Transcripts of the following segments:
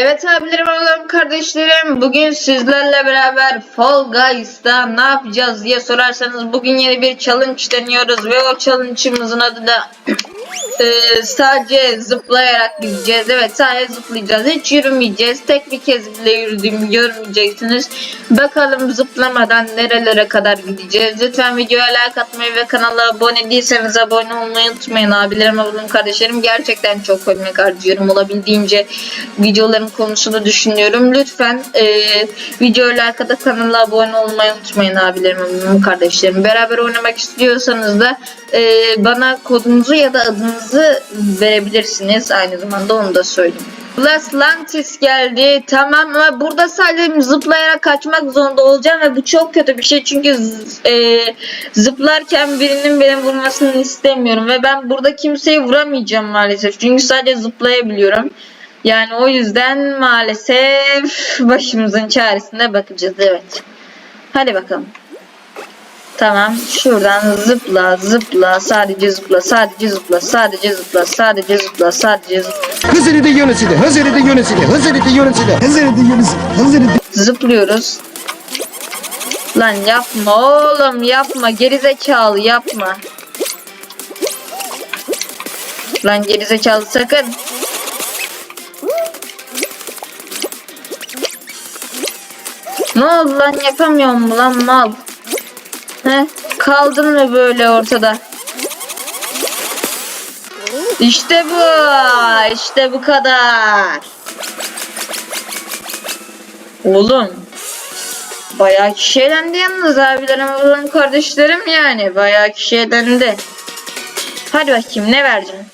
Evet abilerim, ablam, kardeşlerim. Bugün sizlerle beraber Fall Guys'ta ne yapacağız diye sorarsanız bugün yeni bir challenge deniyoruz ve o challenge'ımızın adı da eee, sadece zıplayarak gideceğiz. Evet sadece zıplayacağız. Hiç yürümeyeceğiz. Tek bir kez bile yürüdüğümü görmeyeceksiniz. Bakalım zıplamadan nerelere kadar gideceğiz. Lütfen videoya like atmayı ve kanala abone değilseniz abone olmayı unutmayın abilerim, ablam, kardeşlerim. Gerçekten çok emek harcıyorum. Olabildiğince videoların konusunu düşünüyorum. Lütfen eee videoya like atıp kanala abone olmayı unutmayın abilerim, ablam, kardeşlerim. Beraber oynamak istiyorsanız da eee, bana kodunuzu ya da adınızı verebilirsiniz. Aynı zamanda onu da söyleyeyim. Atlantis geldi. Tamam ama burada sadece zıplayarak kaçmak zorunda olacağım ve bu çok kötü bir şey çünkü e, zıplarken birinin beni vurmasını istemiyorum ve ben burada kimseyi vuramayacağım maalesef çünkü sadece zıplayabiliyorum. Yani o yüzden maalesef başımızın çaresine bakacağız evet. Hadi bakalım. Tamam şuradan zıpla zıpla sadece zıpla sadece zıpla sadece zıpla sadece zıpla sadece zıpla. Hızırıdı yönesiyle, hızırıdı yönesiyle, hızırıdı yönesiyle, hızırıdı yönesiyle, hızırıdı Zıplıyoruz. Lan yapma oğlum yapma gerizekalı yapma. Lan gerizekalı sakın. Ne oldu lan yapamıyorum lan mal? He? Kaldın mı böyle ortada? İşte bu. İşte bu kadar. Oğlum. Bayağı kişi elendi yalnız abilerim, ablalarım, kardeşlerim yani. Bayağı kişi elendi. Hadi bakayım ne vereceğim?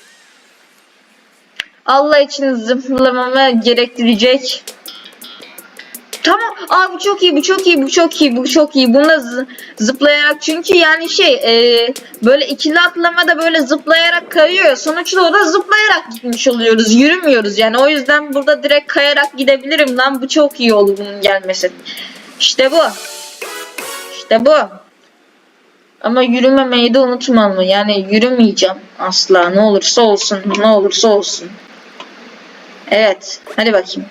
Allah için zıplamamı gerektirecek. Tamam. Aa bu çok iyi, bu çok iyi, bu çok iyi, bu çok iyi. Bunda zı- zıplayarak çünkü yani şey e, böyle ikili atlamada böyle zıplayarak kayıyor. Sonuçta orada zıplayarak gitmiş oluyoruz. Yürümüyoruz yani. O yüzden burada direkt kayarak gidebilirim lan. Bu çok iyi olur bunun gelmesi. İşte bu. İşte bu. Ama yürümemeyi de unutmam. Yani yürümeyeceğim asla. Ne olursa olsun. Ne olursa olsun. Evet. Hadi bakayım.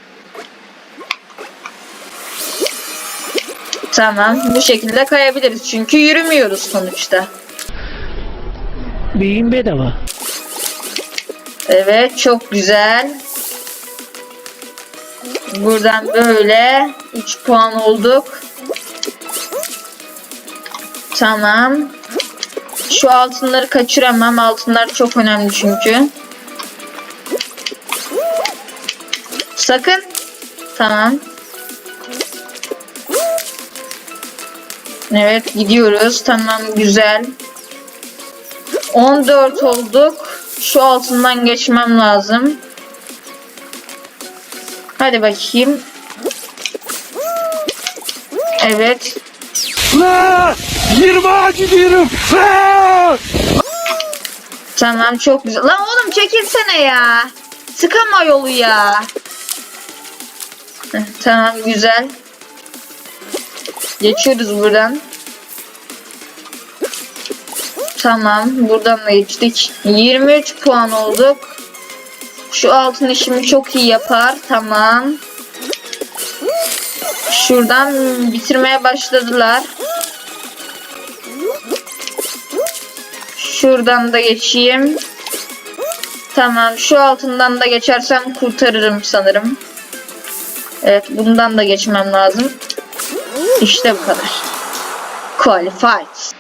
Tamam. Bu şekilde kayabiliriz. Çünkü yürümüyoruz sonuçta. Beyin bedava. Evet. Çok güzel. Buradan böyle 3 puan olduk. Tamam. Şu altınları kaçıramam. Altınlar çok önemli çünkü. Sakın. Tamam. Evet gidiyoruz. Tamam güzel. 14 olduk. Şu altından geçmem lazım. Hadi bakayım. Evet. La! 20 ağacı diyorum. La! Tamam çok güzel. Lan oğlum çekilsene ya. Sıkama yolu ya. Heh, tamam güzel. Geçiyoruz buradan. Tamam buradan da geçtik. 23 puan olduk. Şu altın işimi çok iyi yapar. Tamam. Şuradan bitirmeye başladılar. Şuradan da geçeyim. Tamam şu altından da geçersem kurtarırım sanırım. Evet bundan da geçmem lazım. İşte bu kadar. Qualified.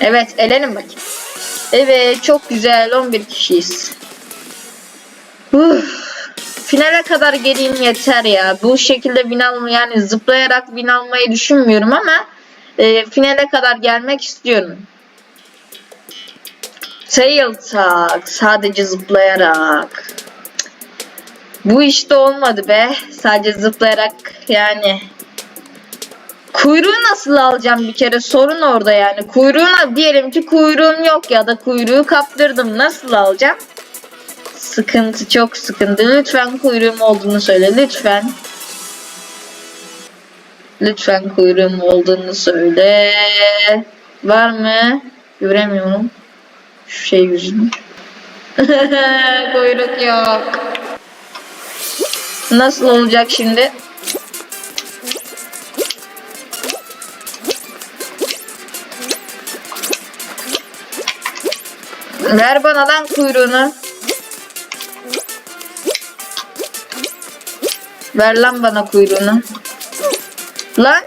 Evet elenin bakayım. Evet çok güzel 11 kişiyiz. Uf, finale kadar geleyim yeter ya. Bu şekilde win alma yani zıplayarak win almayı düşünmüyorum ama e, finale kadar gelmek istiyorum. Tail talk sadece zıplayarak. Bu işte olmadı be. Sadece zıplayarak yani. Kuyruğu nasıl alacağım bir kere sorun orada yani. Kuyruğuna diyelim ki kuyruğum yok ya da kuyruğu kaptırdım. Nasıl alacağım? Sıkıntı çok sıkıntı. Lütfen kuyruğum olduğunu söyle lütfen. Lütfen kuyruğum olduğunu söyle. Var mı? Göremiyorum. Şu şey yüzünden. Kuyruk yok. Nasıl olacak şimdi? Ver bana lan kuyruğunu. Ver lan bana kuyruğunu. Lan.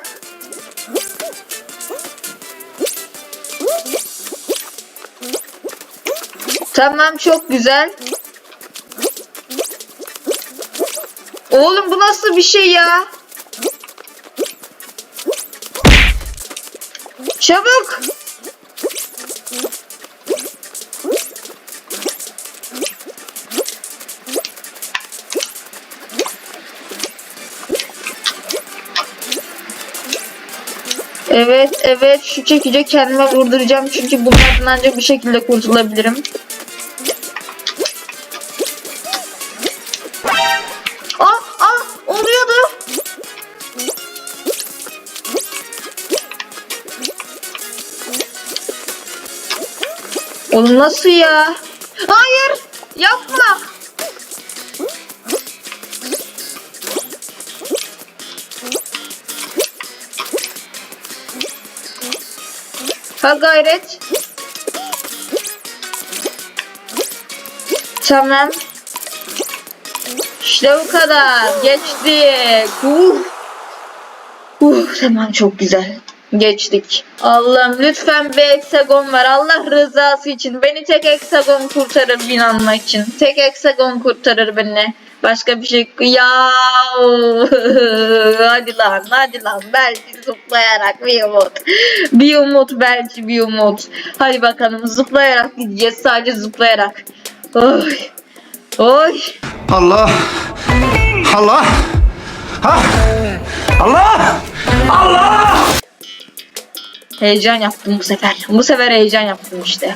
Tamam çok güzel. Oğlum bu nasıl bir şey ya? Çabuk. Evet, evet. Şu çekici kendime vurduracağım çünkü bunlardan ancak bir şekilde kurtulabilirim. Oğlum nasıl ya? Hayır, yapma. Ha gayret. Tamam. İşte bu kadar. Geçtik. Uh. Uh, tamam çok güzel. Geçtik. Allah'ım lütfen bir hexagon ver. Allah rızası için. Beni tek hexagon kurtarır inanmak için. Tek hexagon kurtarır beni. Başka bir şey ya hadi lan hadi lan belki zıplayarak bir umut bir umut belki bir umut hadi bakalım zıplayarak gideceğiz sadece zıplayarak oy oy Allah. Allah. Ha. Allah. Allah. Heyecan yaptım bu sefer. Bu sefer heyecan yaptım işte.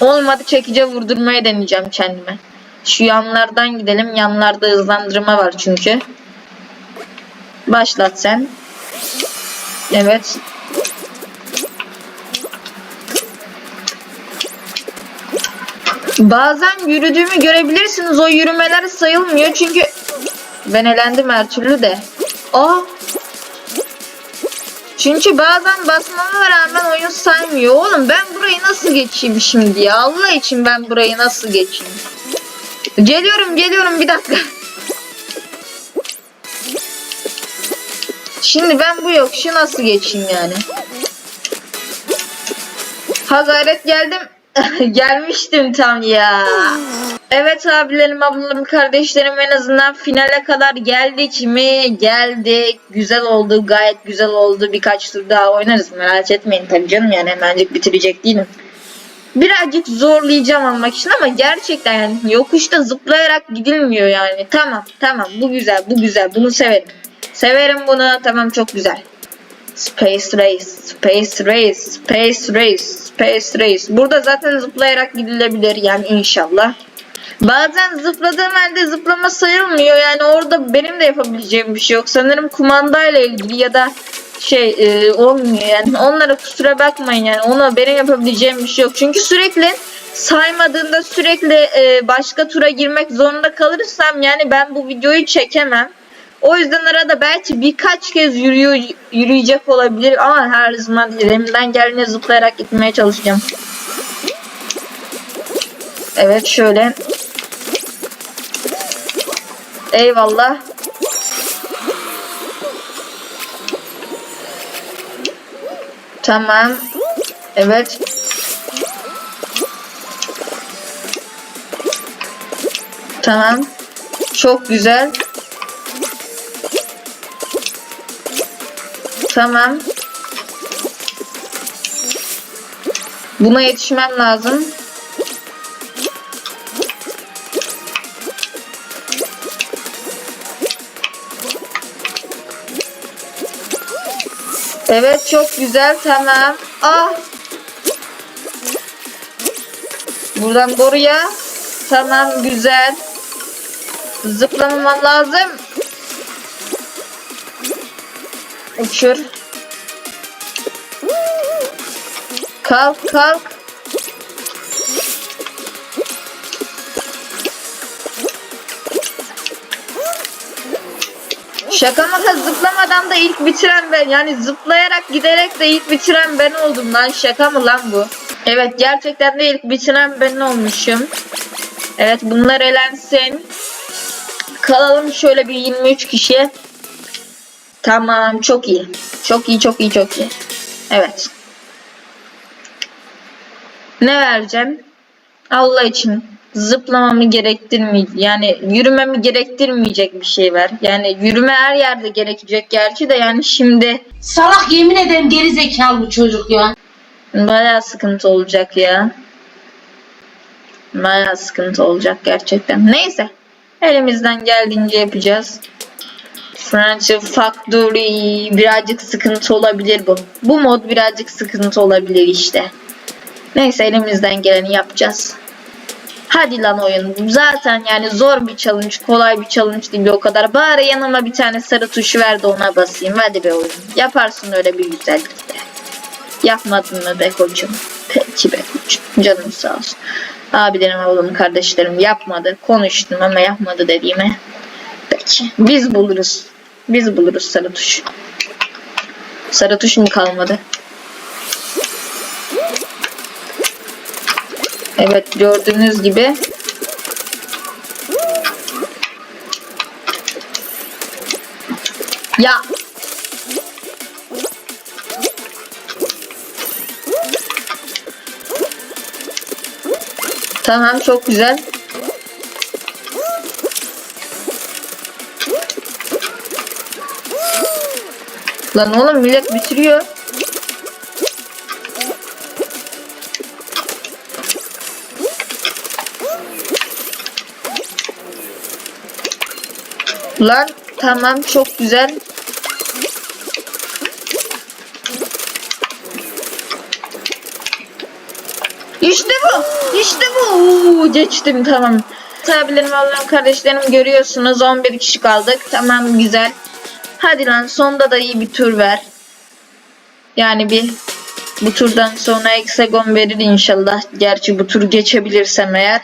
Olmadı çekice vurdurmaya deneyeceğim kendime. Şu yanlardan gidelim. Yanlarda hızlandırma var çünkü. Başlat sen. Evet. Bazen yürüdüğümü görebilirsiniz. O yürümeler sayılmıyor çünkü ben elendim her türlü de. Aa çünkü bazen basmama rağmen oyun saymıyor. Oğlum ben burayı nasıl geçeyim şimdi ya? Allah için ben burayı nasıl geçeyim? Geliyorum geliyorum bir dakika. Şimdi ben bu yok. Şu nasıl geçeyim yani? Ha gayret geldim. Gelmiştim tam ya. Evet abilerim, ablalarım, kardeşlerim en azından finale kadar geldik mi? Geldik. Güzel oldu. Gayet güzel oldu. Birkaç tur daha oynarız. Merak etmeyin tabii canım yani hemencik bitirecek değilim. Birazcık zorlayacağım almak için ama gerçekten yani yokuşta zıplayarak gidilmiyor yani. Tamam tamam bu güzel bu güzel bunu severim. Severim bunu tamam çok güzel. Space Race, Space Race, Space Race, Space Race. Burada zaten zıplayarak gidilebilir yani inşallah. Bazen zıpladığım halde zıplama sayılmıyor yani orada benim de yapabileceğim bir şey yok. Sanırım kumandayla ilgili ya da şey e, olmuyor yani. Onlara kusura bakmayın yani. Ona benim yapabileceğim bir şey yok. Çünkü sürekli saymadığında sürekli e, başka tura girmek zorunda kalırsam yani ben bu videoyu çekemem. O yüzden arada belki birkaç kez yürüyor, yürüyecek olabilir ama her zaman elimden geldiğince zıplayarak gitmeye çalışacağım. Evet şöyle. Eyvallah. Tamam. Evet. Tamam. Çok güzel. Tamam. Buna yetişmem lazım. Evet çok güzel tamam. Ah. Buradan buraya. Tamam güzel. Zıplamamam lazım. Uçur. Kalk kalk. Şaka maka zıplamadan da ilk bitiren ben. Yani zıplayarak giderek de ilk bitiren ben oldum lan. Şaka mı lan bu? Evet gerçekten de ilk bitiren ben olmuşum. Evet bunlar elensin. Kalalım şöyle bir 23 kişi. Tamam çok iyi. Çok iyi çok iyi çok iyi. Evet. Ne vereceğim? Allah için zıplamamı gerektirmeyecek yani yürümemi gerektirmeyecek bir şey ver. Yani yürüme her yerde gerekecek gerçi de yani şimdi Salak yemin ederim geri zekalı bu çocuk ya. bayağı sıkıntı olacak ya. Bayağı sıkıntı olacak gerçekten. Neyse. Elimizden geldiğince yapacağız. Friendship Factory birazcık sıkıntı olabilir bu. Bu mod birazcık sıkıntı olabilir işte. Neyse elimizden geleni yapacağız. Hadi lan oyun. Zaten yani zor bir challenge, kolay bir challenge değil o kadar. Bari yanıma bir tane sarı tuşu ver de ona basayım. Hadi be oyun. Yaparsın öyle bir güzellikte. Yapmadın mı be koçum? Peki be koçum. Canım sağ olsun. Abilerim, oğlum, kardeşlerim yapmadı. Konuştum ama yapmadı dediğime. Peki. Biz buluruz. Biz buluruz sarı tuş. Sarı tuş mu kalmadı? Evet gördüğünüz gibi Ya Tamam çok güzel. Lan oğlum millet bitiriyor. Lan tamam çok güzel. İşte bu. İşte bu. Oo, geçtim tamam. Abilerim, ablam, kardeşlerim görüyorsunuz 11 kişi kaldık. Tamam güzel. Hadi lan sonda da iyi bir tur ver. Yani bir bu turdan sonra hexagon verir inşallah. Gerçi bu tur geçebilirsem eğer.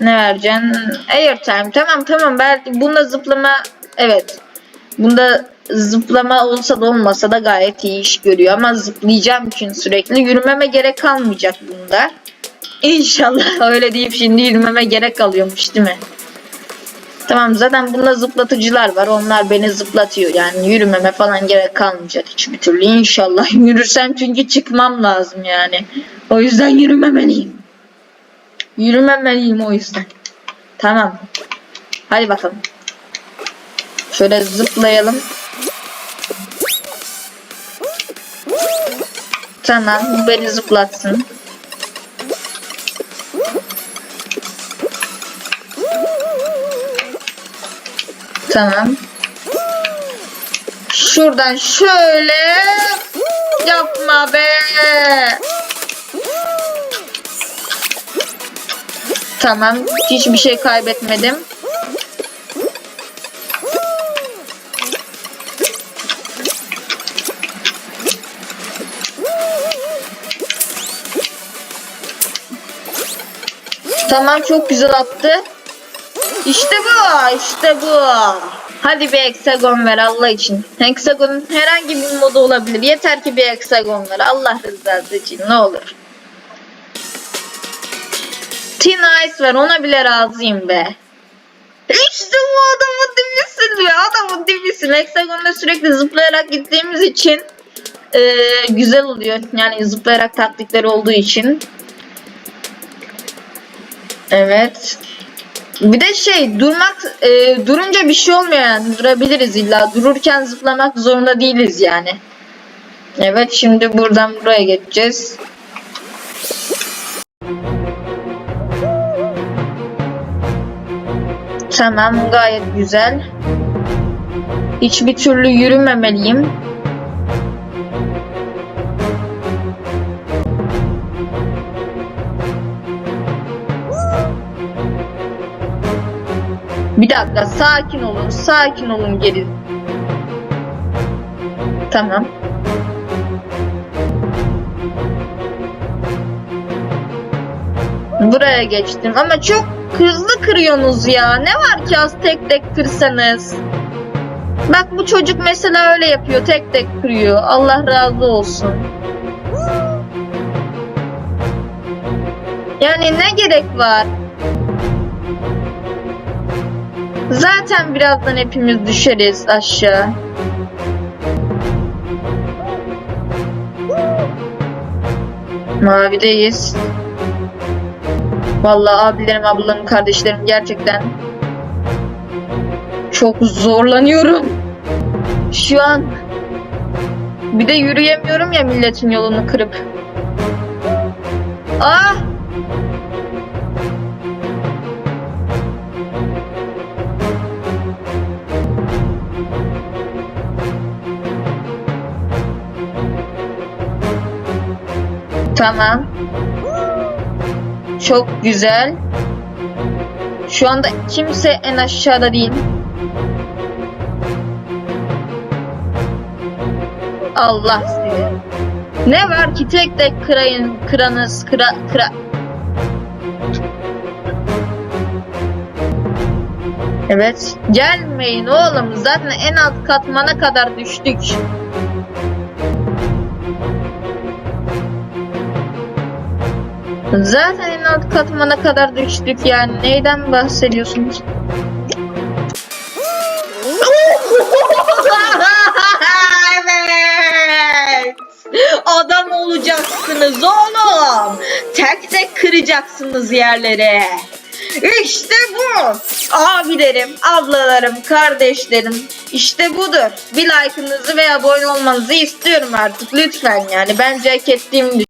Ne vereceksin? Airtime. Tamam tamam. Belki bunda zıplama evet. Bunda zıplama olsa da olmasa da gayet iyi iş görüyor ama zıplayacağım için sürekli yürümeme gerek kalmayacak bunda. İnşallah öyle deyip şimdi yürümeme gerek kalıyormuş değil mi? Tamam zaten bunda zıplatıcılar var. Onlar beni zıplatıyor. Yani yürümeme falan gerek kalmayacak hiçbir türlü. İnşallah yürürsem çünkü çıkmam lazım yani. O yüzden yürümemeliyim. Yürümemeliyim o yüzden. Tamam. Hadi bakalım. Şöyle zıplayalım. Tamam bu beni zıplatsın. Tamam. Şuradan şöyle yapma be. Tamam. Hiçbir şey kaybetmedim. Tamam çok güzel attı. İşte bu, işte bu. Hadi bir hexagon ver Allah için. Hexagonun herhangi bir modu olabilir. Yeter ki bir hexagon ver. Allah rızası için ne olur. Teen Ice ver ona bile razıyım be. İşte bu adamın dibisin be. Adamın dibisin. Hexagonda sürekli zıplayarak gittiğimiz için eee, güzel oluyor. Yani zıplayarak taktikleri olduğu için. Evet. Bir de şey durmak e, durunca bir şey olmuyor yani durabiliriz illa dururken zıplamak zorunda değiliz yani. Evet şimdi buradan buraya geçeceğiz. Tamam gayet güzel. Hiçbir türlü yürümemeliyim. Bir dakika sakin olun sakin olun geri. Tamam. Buraya geçtim ama çok hızlı kırıyorsunuz ya. Ne var ki az tek tek kırsanız. Bak bu çocuk mesela öyle yapıyor. Tek tek kırıyor. Allah razı olsun. Yani ne gerek var? Zaten birazdan hepimiz düşeriz aşağı. Mavideyiz. Vallahi abilerim, ablalarım, kardeşlerim gerçekten çok zorlanıyorum. Şu an bir de yürüyemiyorum ya milletin yolunu kırıp. Ah! Tamam. Çok güzel. Şu anda kimse en aşağıda değil. Allah sizi. Ne var ki tek tek kırayın, kıranız, kıra, kıra. Evet. Gelmeyin oğlum. Zaten en alt katmana kadar düştük. Zaten en alt katmana kadar düştük yani. Neyden bahsediyorsunuz? evet. Adam olacaksınız oğlum. Tek tek kıracaksınız yerlere. İşte bu. Abilerim, ablalarım, kardeşlerim. İşte budur. Bir like'ınızı ve abone olmanızı istiyorum artık lütfen yani. Bence hak ettiğimi